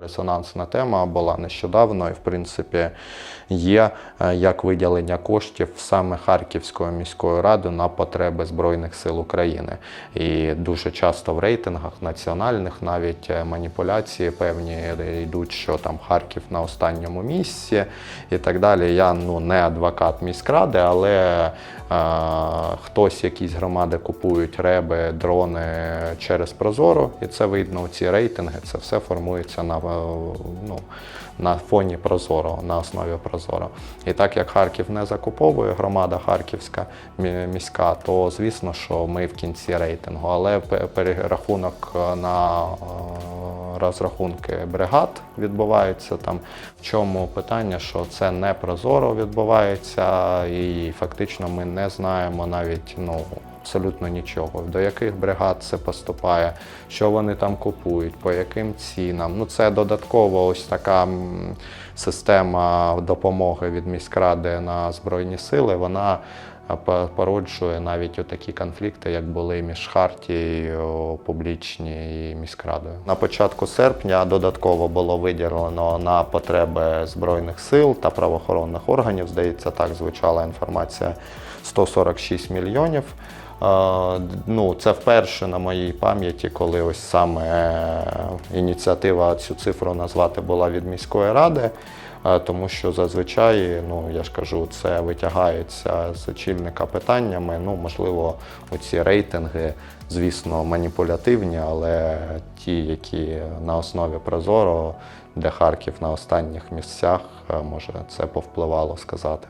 Резонансна тема була нещодавно, і в принципі є е, як виділення коштів саме Харківською міською радою на потреби Збройних сил України. І дуже часто в рейтингах національних навіть е, маніпуляції певні йдуть, що там Харків на останньому місці і так далі. Я ну не адвокат міськради, але е, хтось, якісь громади купують реби, дрони через Прозоро, і це видно у ці рейтинги. Це все формується на, ну, на фоні Прозоро, на основі Прозоро. І так як Харків не закуповує громада Харківська міська, то звісно, що ми в кінці рейтингу. Але перерахунок е, на е, розрахунки бригад відбувається там. В чому питання, що це не прозоро відбувається, і фактично ми не знаємо навіть ну. Абсолютно нічого, до яких бригад це поступає, що вони там купують, по яким цінам. Ну це додатково ось така система допомоги від міськради на збройні сили. Вона породжує навіть такі конфлікти, як були між Хартією публічні і міськрадою. На початку серпня додатково було виділено на потреби збройних сил та правоохоронних органів. Здається, так звучала інформація 146 мільйонів. Е, Ну, це вперше на моїй пам'яті, коли ось саме е, ініціатива цю цифру назвати була від міської ради. Тому що зазвичай, ну я ж кажу, це витягається з очільника питаннями. Ну, можливо, оці рейтинги, звісно, маніпулятивні, але ті, які на основі Прозоро, для Харків на останніх місцях, е, може це повпливало сказати.